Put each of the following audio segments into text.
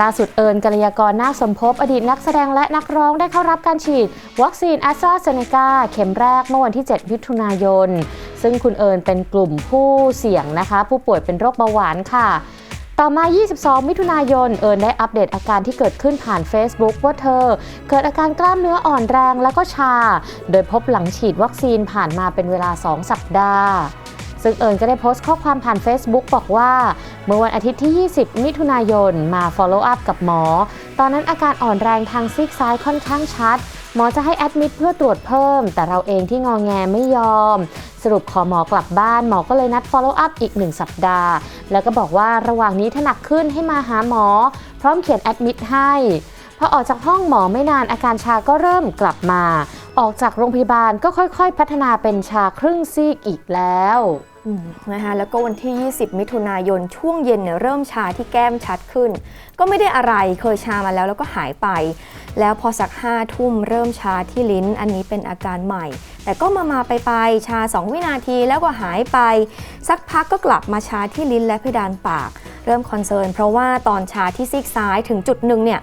ล่าสุดเอิญกัลยากรนาคสมภพอดีตนักแสดงและนักร้องได้เข้ารับการฉีด วัคซีนแอสตราเซเนกาเข็มแรกเมื่อวันที่ 7 มิถุนายน ซึ่งคุณเอิญเป็นกลุ่มผู้เสี่ยงนะคะ ผู้ป่วยเป็นโรคเบาหวานค่ะ ต่อมา 22 มิถุนายน เอิญได้อัปเดตอาการที่เกิดขึ้นผ่าน Facebook ว่าเธอ เกิดอาการกล้ามเนื้ออ่อนแรงแล้วก็ชา โดยพบหลังฉีดวัคซีนผ่านมาเป็นเวลา 2 สัปดาห์ซึ่งเอิญก็ได้โพสต์ข้อความผ่าน Facebook บอกว่า เมื่อวันอาทิตย์ที่ 20 มิถุนายน มา follow up กับหมอ ตอนนั้นอาการอ่อนแรงทางซีกซ้ายค่อนข้างชัด หมอจะให้แอดมิดเพื่อตรวจเพิ่ม แต่เราเองที่งอแงไม่ยอม สรุปขอหมอกลับบ้าน หมอก็เลยนัด follow up อีก 1 สัปดาห์ แล้วก็บอกว่าระหว่างนี้ถ้าหนักขึ้นให้มาหาหมอ พร้อมเขียนแอดมิดให้พอออกจากห้องหมอไม่นานอาการชาก็เริ่มกลับมา ออกจากโรงพยาบาลก็ค่อยๆ พัฒนาเป็นชาครึ่งซีกอีกแล้ว นะคะแล้วก็วันที่ 20 มิถุนายนช่วงเย็นเนี่ยเริ่มชาที่แก้มชัดขึ้น ก็ไม่ได้อะไรเคยชามาแล้วแล้วก็หายไป แล้วพอสักห้าทุ่มเริ่มชาที่ลิ้น อันนี้เป็นอาการใหม่ แต่ก็มามาไปไปชา 2 วินาทีแล้วก็หายไป สักพักก็กลับมาชาที่ลิ้นและเพดานปาก เริ่มคอนเซิร์นเพราะว่าตอนชาที่ซีกซ้ายถึงจุดหนึ่งเนี่ย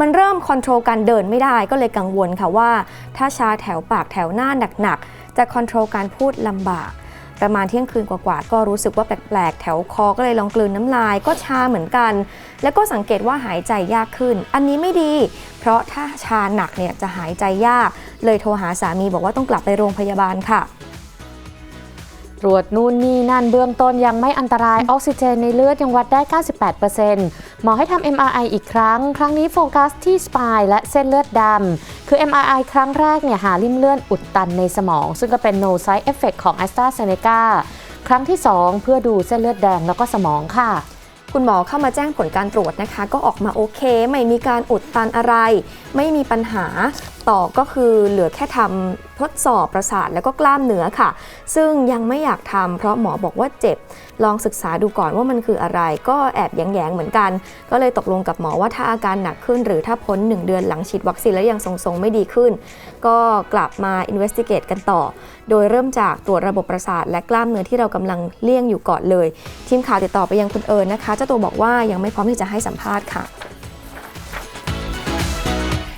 มันเริ่มคอนโทรลการเดินไม่ได้ก็เลยกังวลค่ะว่า ถ้าชาแถวปากแถวหน้าหนักๆจะคอนโทรลการพูดลำบาก ประมาณเที่ยงคืนกว่าๆก็รู้สึกว่าแปลกๆ แถวคอก็เลยลองกลืนน้ำลายก็ชาเหมือนกัน แล้วก็สังเกตว่าหายใจยากขึ้น อันนี้ไม่ดี เพราะถ้าชาหนักเนี่ยจะหายใจยาก เลยโทรหาสามีบอกว่าต้องกลับไปโรงพยาบาลค่ะตรวจนู่นนี่นั่นเบื้องต้นยังไม่อันตรายออกซิเจนในเลือดยังวัดได้ 98% หมอให้ทำ MRI อีกครั้ง ครั้งนี้โฟกัสที่สปายและเส้นเลือดดำ คือ MRI ครั้งแรกเนี่ยหาริ่มเลือดอุดตันในสมอง ซึ่งก็เป็น no side effect ของ a s t r a z เซ e c a ครั้งที่ 2 เพื่อดูเส้นเลือดแดงแล้วก็สมองค่ะคุณหมอเข้ามาแจ้งผลการตรวจนะคะ ก็ออกมาโอเค ไม่มีการอุดตันอะไร ไม่มีปัญหาต่อก็คือเหลือแค่ทำทดสอบประสาทแล้วก็กล้ามเนื้อค่ะ ซึ่งยังไม่อยากทำเพราะหมอบอกว่าเจ็บ ลองศึกษาดูก่อนว่ามันคืออะไร ก็แอบแยงๆเหมือนกัน ก็เลยตกลงกับหมอว่าถ้าอาการหนักขึ้น หรือถ้าพ้น 1 เดือนหลังฉีดวัคซีนแล้วยังทรงๆไม่ดีขึ้น ก็กลับมาอินเวสติเกตกันต่อ โดยเริ่มจากตรวจระบบประสาท และกล้ามเนื้อที่เรากำลังเลี่ยงอยู่ก่อนเลย ทีมข่าวติดต่อไปยังคุณเอิญนะคะเจ้าตัวบอกว่ายังไม่พร้อมที่จะให้สัมภาษณ์ค่ะ